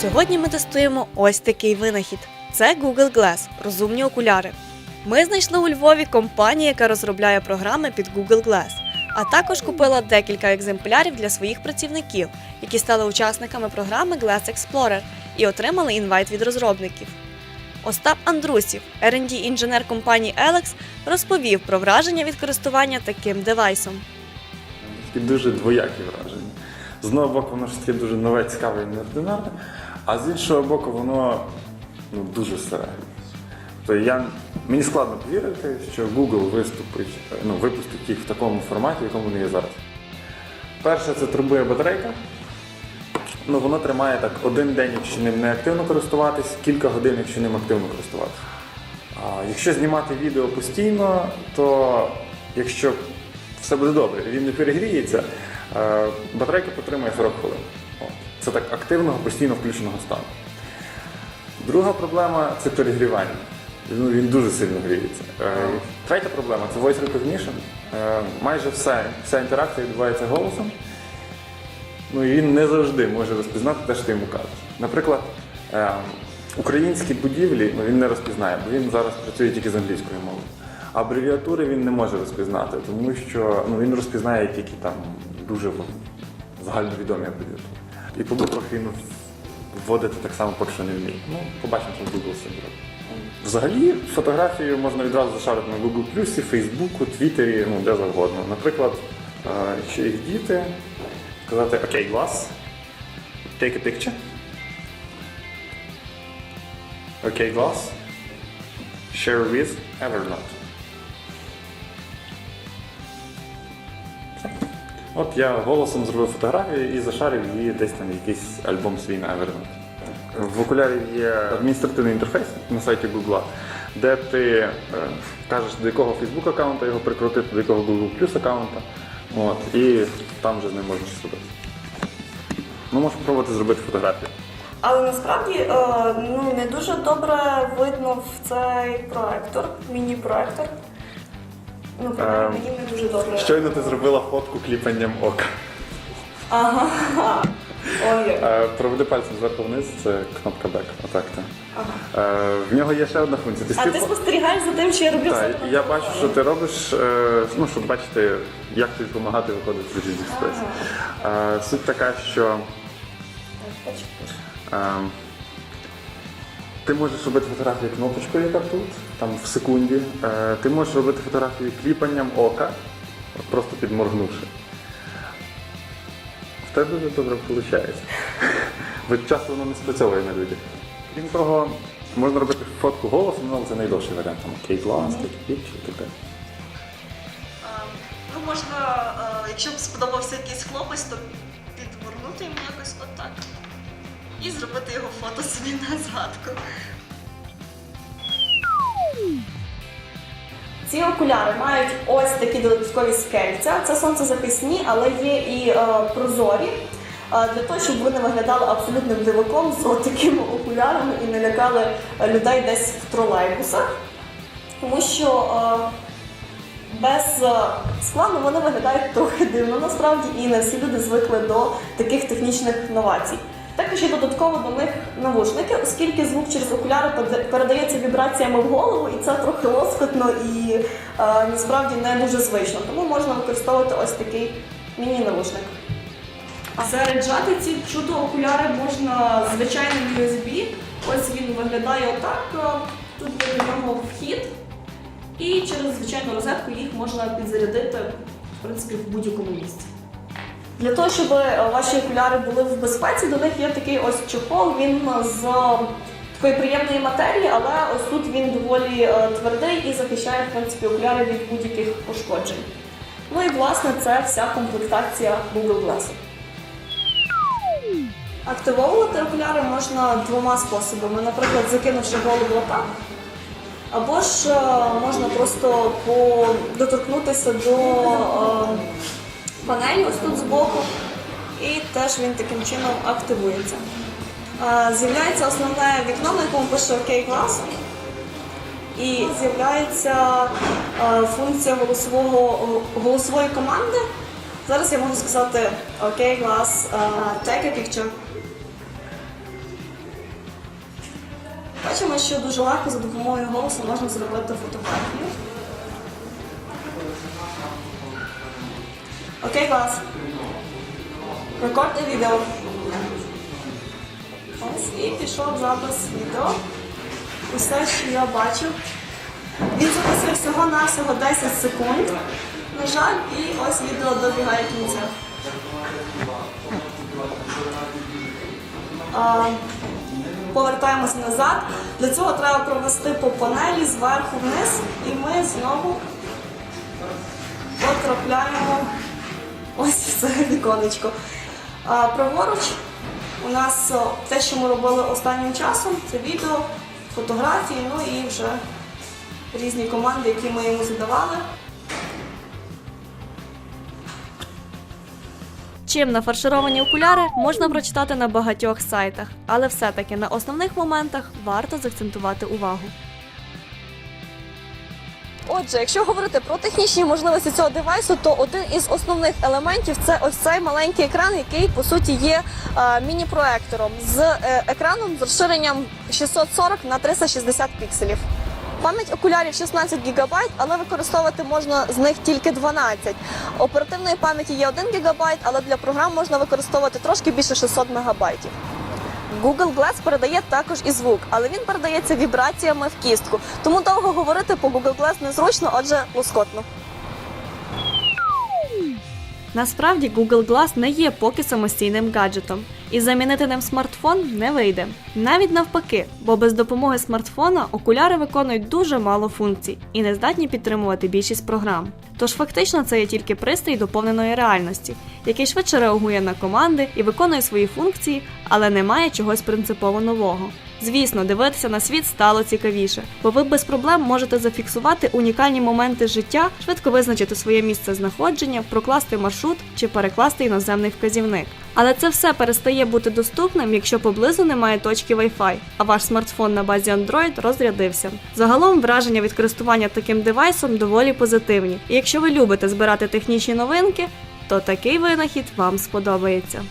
Сьогодні ми тестуємо ось такий винахід. Це Google Glass – розумні окуляри. Ми знайшли у Львові компанію, яка розробляє програми під Google Glass, а також купила декілька екземплярів для своїх працівників, які стали учасниками програми Glass Explorer і отримали інвайт від розробників. Остап Андрусів, R&D інженер компанії Alex, розповів про враження від користування таким девайсом. Дуже двоякі враження. З одного боку, воно ж таке дуже нове, цікаве і неординарне, а з іншого боку, воно ну, дуже старе. Тобто я, мені складно повірити, що Google виступить, ну, випустить їх в такому форматі, в якому вони є зараз. Перше, це турбує батарейка. Ну, воно тримає так один день, якщо ним не активно користуватись, кілька годин, якщо ним активно користуватися. А якщо знімати відео постійно, то якщо все буде добре, він не перегріється, е, батарейка потримає 40 хвилин. Це так активного, постійно включеного стану. Друга проблема це перегрівання. Ну, він дуже сильно гріється. Е, Третя проблема це voice recognition. Е, Майже все, вся інтеракція відбувається голосом. Ну і він не завжди може розпізнати те, що ти йому кажеш. Наприклад, е, українські будівлі ну, він не розпізнає, бо він зараз працює тільки з англійською мовою. Абревіатури він не може розпізнати, тому що ну, він розпізнає тільки там дуже загальновідомі абревіатури. І по буквах він вводити так само поки що не вміє. Ну, побачимо, що Google цим зробить. Взагалі, фотографію можна відразу зашарити на Google Фейсбуку, Твіттері, ну де завгодно. Наприклад, якщо їх діти, сказати окей, глаз, take a picture. Окей, глаз, share with Evernote. От я голосом зробив фотографію і зашарив її десь там в якийсь альбом свій на Evernote. В окулярі є адміністративний інтерфейс на сайті Google, де ти е, кажеш, до якого Facebook аккаунта його прикрутити, до якого Google Plus аккаунта. От, і там вже з ним можна щось робити. Ну, можеш спробувати зробити фотографію. Але насправді е, ну, не дуже добре видно в цей проектор, міні-проектор. Ну, принаймні, Ем, мені не дуже добре. Щойно ти зробила фотку кліпанням ока. Ага. Ой. Е, Проведи пальцем зверху вниз, це кнопка Back. Отак. так. Ага. Е, В нього є ще одна функція. Ти А ти спів- спостерігаєш за тим, що я роблю Так, все? і я бачу, що ти робиш, е, ну, щоб бачити, як тобі допомагати виходити з різних ситуацій. Е, Суть така, що е, ти можеш робити фотографію кнопочкою, яка тут, там в секунді. Е, Ти можеш робити фотографію кліпанням ока, просто підморгнувши. В тебе дуже добре виходить. Бо часто воно не спрацьовує на людях. Крім того, можна робити фотку голосом, але це найдовший варіант. Там Кейт Лас, Кейт і так далі. Ну, можна, е, якщо б сподобався якийсь хлопець, то підморгнути йому якось отак. І зробити його фото собі на згадку. Ці окуляри мають ось такі додаткові скельця. Це сонцезахисні, але є і е, прозорі. е, Для того, щоб вони виглядали абсолютним диваком з от такими окулярами і не лякали людей десь в тролейбусах. Тому що е, без е, скла ну, вони виглядають трохи дивно насправді, і не всі люди звикли до таких технічних новацій. Також є додатково до них навушники, оскільки звук через окуляри передається вібраціями в голову, і це трохи лоскотно і е, насправді не дуже звично. Тому можна використовувати ось такий міні-навушник. Заряджати ці чудо окуляри можна звичайним USB. Ось він виглядає отак. Е, Тут є до нього вхід. І через звичайну розетку їх можна підзарядити в принципі в будь-якому місці. Для того, щоб е, ваші окуляри були в безпеці, до них є такий ось чохол. Він з такої приємної матерії, але ось тут він доволі е, твердий і захищає в принципі окуляри від будь-яких пошкоджень. Ну і власне це вся комплектація Google Glass. Активовувати окуляри можна двома способами. Наприклад, закинувши голову отак, або ж е, можна просто доторкнутися до е, панелі ось тут збоку, і теж він таким чином активується. З'являється основне вікно, на якому пише OK Glass. І з'являється функція голосового, голосової команди. Зараз я можу сказати Glass, е, take a picture. бачимо, що дуже легко за допомогою голосу можна зробити фотографію. Окей, клас. Рекорд відео. Ось і пішов запис відео. Усе, що я бачу. Він записує всього навсього 10 секунд. На жаль, і ось відео добігає кінця. А, повертаємося назад. Для цього треба провести по панелі зверху вниз, і ми знову потрапляємо ось це віконечко. А, праворуч у нас те, що ми робили останнім часом, це відео, фотографії, ну і вже різні команди, які ми йому задавали. Чим нафаршировані окуляри можна прочитати на багатьох сайтах, але все-таки на основних моментах варто заакцентувати увагу. Отже, якщо говорити про технічні можливості цього девайсу, то один із основних елементів це ось цей маленький екран, який по суті є е, міні-проектором з е, екраном з розширенням 640 на 360 пікселів. Пам'ять окулярів 16 ГБ, але використовувати можна з них тільки 12. Оперативної пам'яті є 1 ГБ, але для програм можна використовувати трошки більше 600 МБ. Google Glass передає також і звук, але він передається вібраціями в кістку. Тому довго говорити по Google Glass незручно, отже, лоскотно. Насправді Google Glass не є поки самостійним гаджетом, і замінити ним смартфон не вийде. Навіть навпаки, бо без допомоги смартфона окуляри виконують дуже мало функцій і не здатні підтримувати більшість програм. Тож фактично це є тільки пристрій доповненої реальності, який швидше реагує на команди і виконує свої функції, але не має чогось принципово нового. Звісно, дивитися на світ стало цікавіше, бо ви без проблем можете зафіксувати унікальні моменти життя, швидко визначити своє місце знаходження, прокласти маршрут чи перекласти іноземний вказівник. Але це все перестає бути доступним, якщо поблизу немає точки Wi-Fi, а ваш смартфон на базі Android розрядився. Загалом враження від користування таким девайсом доволі позитивні. І якщо ви любите збирати технічні новинки, то такий винахід вам сподобається.